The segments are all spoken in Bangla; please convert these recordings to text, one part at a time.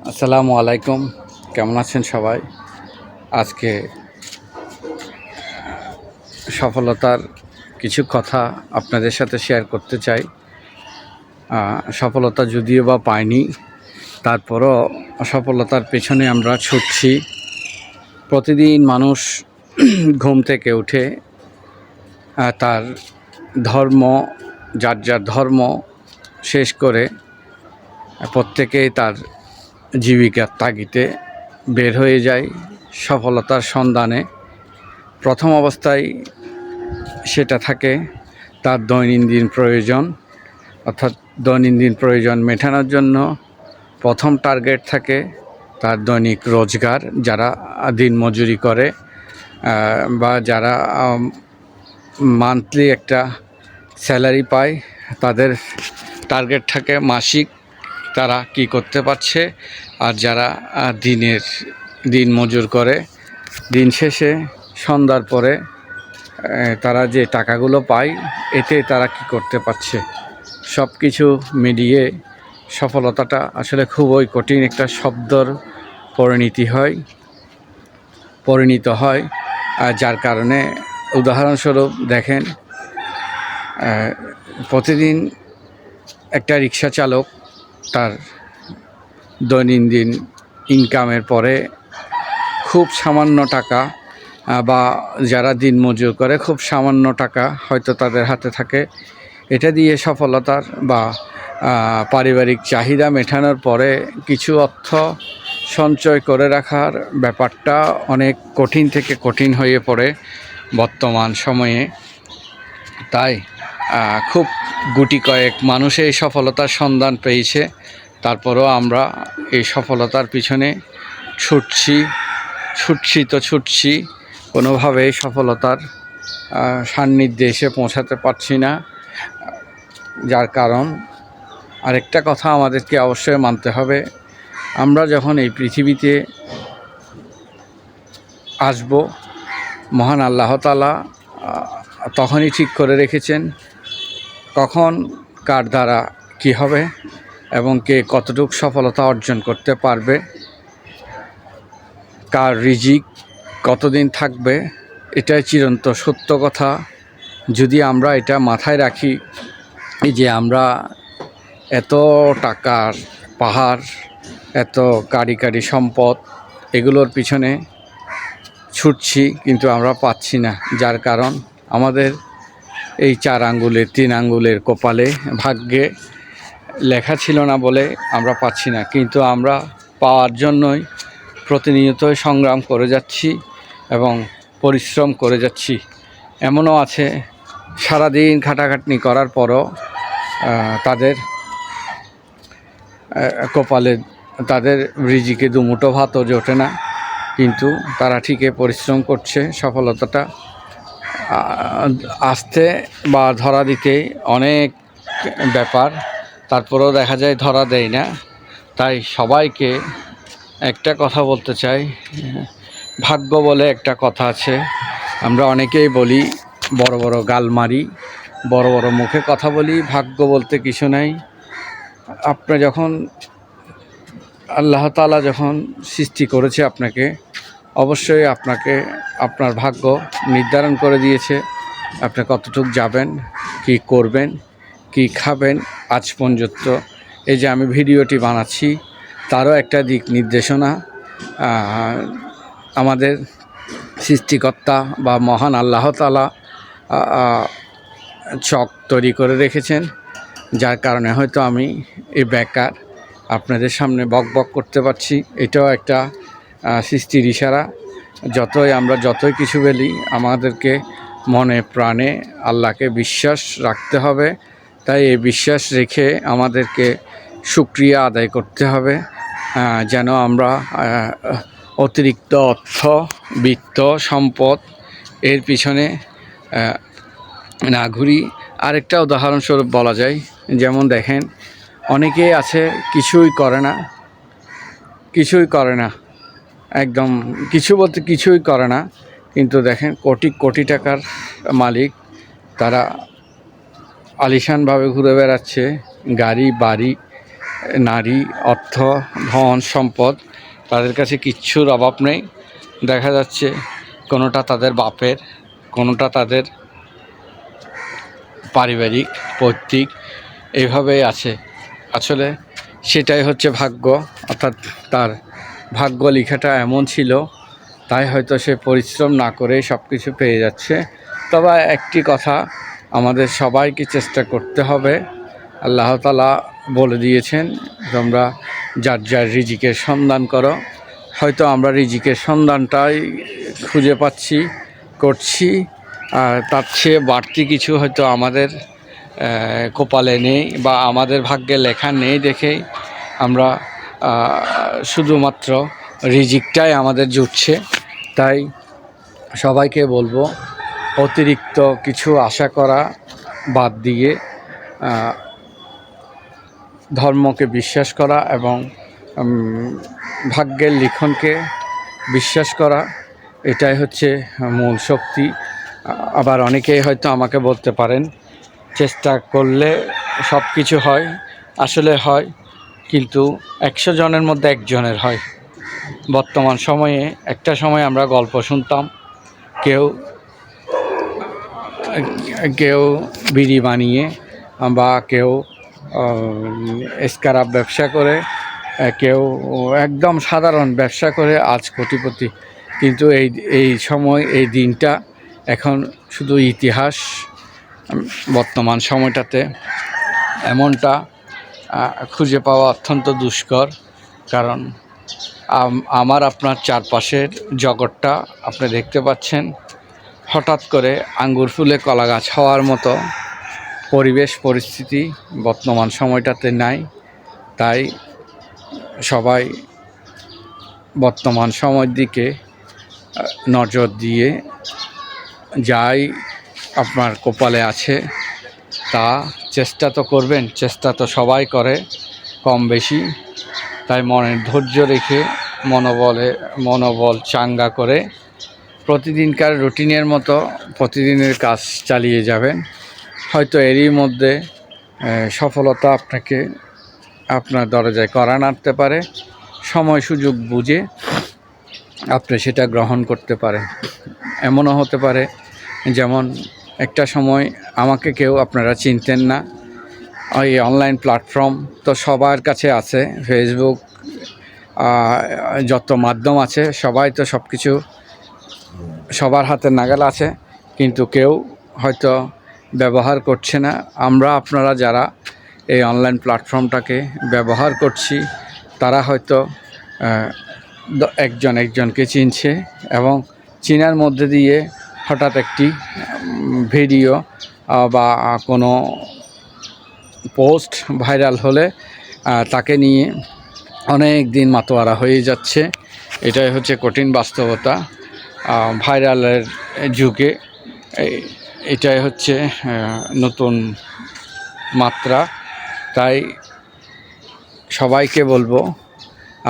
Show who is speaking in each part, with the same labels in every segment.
Speaker 1: আসসালামু আলাইকুম। কেমন আছেন সবাই? আজকে সফলতার কিছু কথা আপনাদের সাথে শেয়ার করতে চাই। সফলতা যদিও বা পাইনি, তারপরও সফলতার পেছনে আমরা ছুটছি। প্রতিদিন মানুষ ঘুম থেকে উঠে তার ধর্ম, যার যার ধর্ম শেষ করে, প্রত্যেকেই তার জীবিকার তাগিতে বের হয়ে যায় সফলতার সন্ধানে। প্রথম অবস্থায় সেটা থাকে তার দৈনন্দিন প্রয়োজন, অর্থাৎ দৈনন্দিন প্রয়োজন মেটানোর জন্য। প্রথম টার্গেট থাকে তার দৈনিক রোজগার, যারা দিন মজুরি করে বা যারা মান্থলি একটা স্যালারি পায়, তাদের টার্গেট থাকে মাসিক। তারা কি করতে পারছে? আর যারা দিনের, দিন মজুর করে, দিন শেষে, সন্ধ্যার পরে তারা যে টাকাগুলো পায়, এতে তারা কি করতে পারছে? সব কিছু মিলিয়ে সফলতাটা আসলে খুবই কঠিন একটা শব্দর পরিণতি হয়, পরিণত হয়। আর যার কারণে উদাহরণস্বরূপ দেখেন প্রতিদিন একটা রিক্সা চালক তার দৈনন্দিন ইনকামের পরে খুব সামান্য টাকা বা যারা দিন মজুর করে খুব সামান্য টাকা হয়তো তাদের হাতে থাকে। এটা দিয়ে সফলতার বা পারিবারিক চাহিদা মেটানোর পরে কিছু অর্থ সঞ্চয় করে রাখার ব্যাপারটা অনেক কঠিন থেকে কঠিন হয়ে পড়ে বর্তমান সময়ে। তাই খুব গুটি কয়েক মানুষ এই সফলতার সন্ধান পেয়েছে। তারপরেও আমরা এই সফলতার পিছনে ছুটছি ছুটছি তো ছুটছি, কোনোভাবেই সফলতার সান্নিধ্যে এসে পৌঁছাতে পারছি না। যার কারণ, আরেকটা কথা আমাদেরকে অবশ্যই মানতে হবে, আমরা যখন এই পৃথিবীতে আসব, মহান আল্লাহ তালা তখনই ঠিক করে রেখেছেন কখন, কার দ্বারা কি হবে এবং কে কতটুকু সফলতা অর্জন করতে পারবে, কার রিজিক কতদিন থাকবে, এটাই চিরন্ত সত্য কথা। যদি আমরা এটা মাথায় রাখি যে আমরা এত টাকার পাহাড়, এত কারি কারি সম্পদ এগুলোর পিছনে ছুটছি কিন্তু আমরা পাচ্ছি না, যার কারণ আমাদের এই চার আঙ্গুলের, তিন আঙ্গুলের কপালে ভাগ্যে লেখা ছিল না বলে আমরা পাচ্ছি না। কিন্তু আমরা পাওয়ার জন্যই প্রতিনিয়তই সংগ্রাম করে যাচ্ছি এবং পরিশ্রম করে যাচ্ছি। এমনও আছে, সারাদিন খাটাখাটনি করার পরও তাদের কপালে, তাদের রিজিকে দুমুটো ভাতও জোটে না। কিন্তু তারা ঠিকই পরিশ্রম করছে, সফলতাটা আসতে বা ধরা দিতে অনেক ব্যাপার। তারপরেও দেখা যায় ধরা দেয় না। তাই সবাইকে একটা কথা বলতে চাই। ভাগ্য বলে একটা কথা আছে। আমরা অনেকেই বলি, বড় বড় গাল মারি, বড় বড় মুখে কথা বলি, ভাগ্য বলতে কিছু নাই। আপনি যখন আল্লাহ তাআলা যখন সৃষ্টি করেছে আপনাকে অবশ্যই আপনাকে, আপনার ভাগ্য নির্ধারণ করে দিয়েছে। আপনি কতটুক যাবেন, কি করবেন, কি খাবেন আজ পর্যন্ত। এই যে আমি ভিডিওটি বানাচ্ছি, তারও একটা দিক নির্দেশনা আমাদের সৃষ্টিকর্তা বা মহান আল্লাহ তালা চক তৈরি করে রেখেছেন, যার কারণে হয়তো আমি এই বেকার আপনাদের সামনে বক বক করতে পারছি। এটাও একটা সৃষ্টির ইশারা। যতই আমরা যতই কিছু বলি, আমাদেরকে মনে, প্রাণে আল্লাহকে বিশ্বাস রাখতে হবে। তাই এই বিশ্বাস রেখে আমাদেরকে সুক্রিয়া আদায় করতে হবে যেন আমরা অতিরিক্ত অর্থ, বিত্ত, সম্পদ এর পিছনে না ঘুরি। আরেকটা উদাহরণস্বরূপ বলা যায়, যেমন দেখেন, অনেকেই আছে, কিছুই করে না, কিছুই করে না। একদম কিছু বলতে কিছুই করে না। কিন্তু দেখেন কোটি কোটি টাকার মালিক, তারা আলিশানভাবে ঘুরে বেড়াচ্ছে। গাড়ি, বাড়ি, নারী, অর্থ, ধন, সম্পদ, তাদের কাছে কিচ্ছুর অভাব নেই। দেখা যাচ্ছে কোনোটা তাদের বাপের, কোনোটা তাদের পারিবারিক, পৈতৃক এইভাবেই আছে। আসলে সেটাই হচ্ছে ভাগ্য, অর্থাৎ তার ভাগ্য লেখাটা এমন ছিল, তাই হয়তো সে পরিশ্রম না করেই সব কিছু পেয়ে যাচ্ছে। তবে একটি কথা, আমাদের সবাইকে চেষ্টা করতে হবে। আল্লাহ তালা বলে দিয়েছেন, তোমরা যার যার রিজিকের সন্ধান করো। হয়তো আমরা রিজিকের সন্ধানটাই খুঁজে পাচ্ছি, করছি, আর তার চেয়ে বাড়তি কিছু হয়তো আমাদের কপালে নেই বা আমাদের ভাগ্যে লেখা নেই দেখেই আমরা শুধুমাত্র রিজিকটাই আমাদের জুটছে। তাই সবাইকে বলব, অতিরিক্ত কিছু আশা করা বাদ দিয়ে ধর্মকে বিশ্বাস করা এবং ভাগ্যের লিখনকে বিশ্বাস করা, এটাই হচ্ছে মূল শক্তি। আবার অনেকেই হয়তো আমাকে বলতে পারেন, চেষ্টা করলে সব কিছু হয়, আসলে হয়। কিন্তু একশো জনের মধ্যে একজনের হয়। বর্তমান সময়ে একটা সময় আমরা গল্প শুনতাম, কেউ কেউ বিড়ি বানিয়ে বা কেউ স্কারাপ ব্যবসা করে, কেউ একদম সাধারণ ব্যবসা করে আজ কোটিপতি। কিন্তু এই এই সময়, এই দিনটা এখন শুধু ইতিহাস, বর্তমান সময়টাতে এমনটা খুঁজে পাওয়া অত্যন্ত দুষ্কর, কারণ আমার আপনার চারপাশের জগৎটা আপনি দেখতে পাচ্ছেন। হঠাৎ করে আঙ্গুর ফুলে কলা গাছ হওয়ার মতো পরিবেশ, পরিস্থিতি বর্তমান সময়টাতে নাই। তাই সবাই বর্তমান সময়ের দিকে নজর দিয়ে যাই আপনার কপালে আছে তা চেষ্টা তো করবেন, চেষ্টা তো সবাই করে কম বেশি। তাই মনের ধৈর্য রেখে মনোবলে, মনোবল চাঙ্গা করে প্রতিদিনকার রুটিনের মতো প্রতিদিনের কাজ চালিয়ে যাবেন। হয়তো এরই মধ্যে সফলতা আপনাকে আপনার দরজায় করা নাড়তে পারে, সময় সুযোগ বুঝে আপনি সেটা গ্রহণ করতে পারেন। এমনও হতে পারে, যেমন একটা সময় আমাকে কেউ আপনারা চিনতেন না। ওই অনলাইন প্ল্যাটফর্ম তো সবার কাছে আছে ফেসবুক যত মাধ্যম আছে, সবাই তো সব কিছু সবার হাতে নাগাল আছে, কিন্তু কেউ হয়তো ব্যবহার করছে না। আমরা আপনারা যারা এই অনলাইন প্ল্যাটফর্মটাকে ব্যবহার করছি, তারা হয়তো একজন একজনকে চিনছে এবং চিনার মধ্যে দিয়ে হঠাৎ একটি ভিডিও বা কোনো পোস্ট ভাইরাল হলে তাকে নিয়ে অনেক দিন মাতোয়ারা হয়ে যাচ্ছে। এটাই হচ্ছে কঠিন বাস্তবতা। ভাইরালের যুগে এটাই হচ্ছে নতুন মাত্রা। তাই সবাইকে বলব,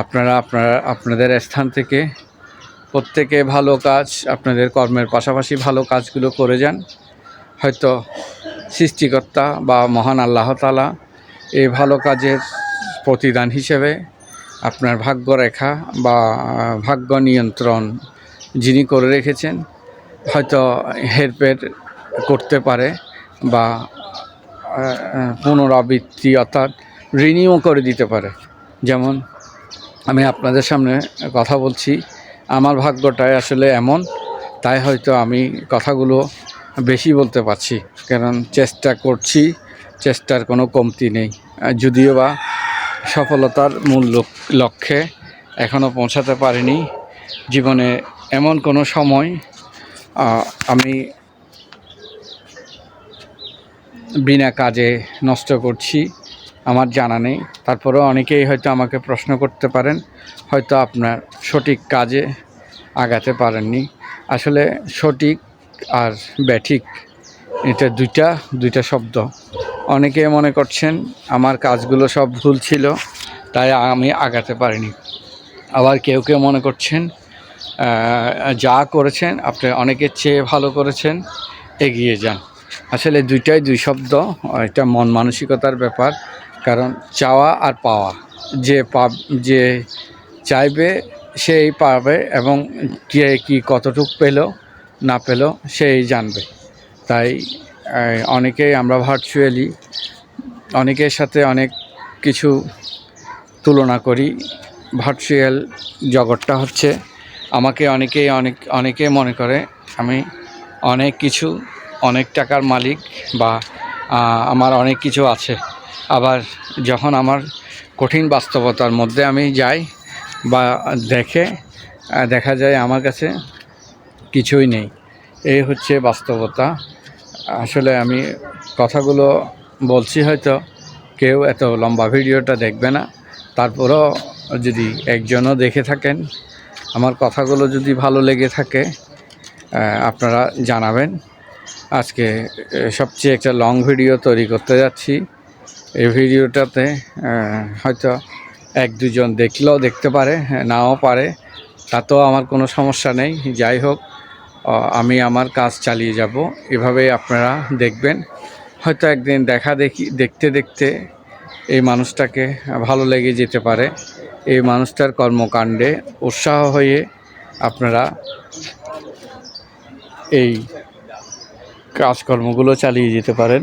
Speaker 1: আপনারা আপনারা, আপনাদের স্থান থেকে প্রত্যেকে ভালো কাজ, আপনাদের কর্মের পাশাপাশি ভালো কাজগুলো করে যান। হয়তো সৃষ্টিকর্তা বা মহান আল্লাহ তালা এই ভালো কাজের প্রতিদান হিসেবে আপনার ভাগ্যরেখা বা ভাগ্য নিয়ন্ত্রণ যিনি করে রেখেছেন, হয়তো হেরফের করতে পারে বা পুনরাবৃত্তি অর্থাৎ রিনিউ করে দিতে পারে। যেমন আমি আপনাদের সামনে কথা বলছি আমার ভাগ্যটাই আসলে এমন, তাই হয়তো আমি কথাগুলো বেশি বলতে পারছি, কারণ চেষ্টা করছি, চেষ্টার কোনো কমতি নেই। যদিও বা সফলতার মূল লক- লক্ষ্যে এখনও পৌঁছাতে পারিনি, জীবনে এমন কোনো সময় আমি বিনা কাজে নষ্ট করছি আমার জানা নেই। তারপরেও অনেকেই হয়তো আমাকে প্রশ্ন করতে পারেন, হয়তো আপনার সঠিক কাজে আগাতে পারেননি। আসলে সঠিক আর ব্যাঠিক এটা দুইটা দুইটা শব্দ। অনেকে মনে করছেন আমার কাজগুলো সব ভুল ছিল, তাই আমি আগাতে পারিনি। আবার কেউ কেউ মনে করছেন যা করেছেন আপনি অনেকের চেয়ে ভালো করেছেন, এগিয়ে যান। আসলে দুইটাই দুই শব্দ, এটা মন মানসিকতার ব্যাপার। কারণ চাওয়া আর পাওয়া। যে পাব, যে চাইবে সেই পাবে এবং কে কি কতটুক পেল, না পেল সেই জানবে। তাই অনেকেই আমরা ভার্চুয়ালি অনেকের সাথে অনেক কিছু তুলনা করি। ভার্চুয়াল জগৎটা হচ্ছে, আমাকে অনেকেই অনেক, অনেকে মনে করে, আমি অনেক কিছু, অনেক টাকার মালিক বা আমার অনেক কিছু আছে। আবার যখন আমার কঠিন বাস্তবতার মধ্যে আমি যাই বা দেখে দেখা যায় আমার কাছে কিছুই নেই। এই হচ্ছে বাস্তবতা। আসলে আমি কথাগুলো বলছি হয়তো কেউ এত লম্বা ভিডিওটা দেখবে না। তারপরও যদি একজনও দেখে থাকেন, আমার কথাগুলো যদি ভালো লেগে থাকে আপনারা জানাবেন। আজকে সবচেয়ে একটা লং ভিডিও তৈরি করতে যাচ্ছি। এই ভিডিওটাতে হয়তো এক দুজন দেখলেও দেখতে পারে, নাও পারে, তাতেও আমার কোনো সমস্যা নেই। যাই হোক আমি আমার কাজ চালিয়ে যাব। এভাবেই আপনারা দেখবেন। হয়তো একদিন দেখা দেখি, দেখতে দেখতে এই মানুষটাকে ভালো লেগে যেতে পারে। এই মানুষটার কর্মকাণ্ডে উৎসাহ হয়ে আপনারা এই কাজকর্মগুলো চালিয়ে যেতে পারেন।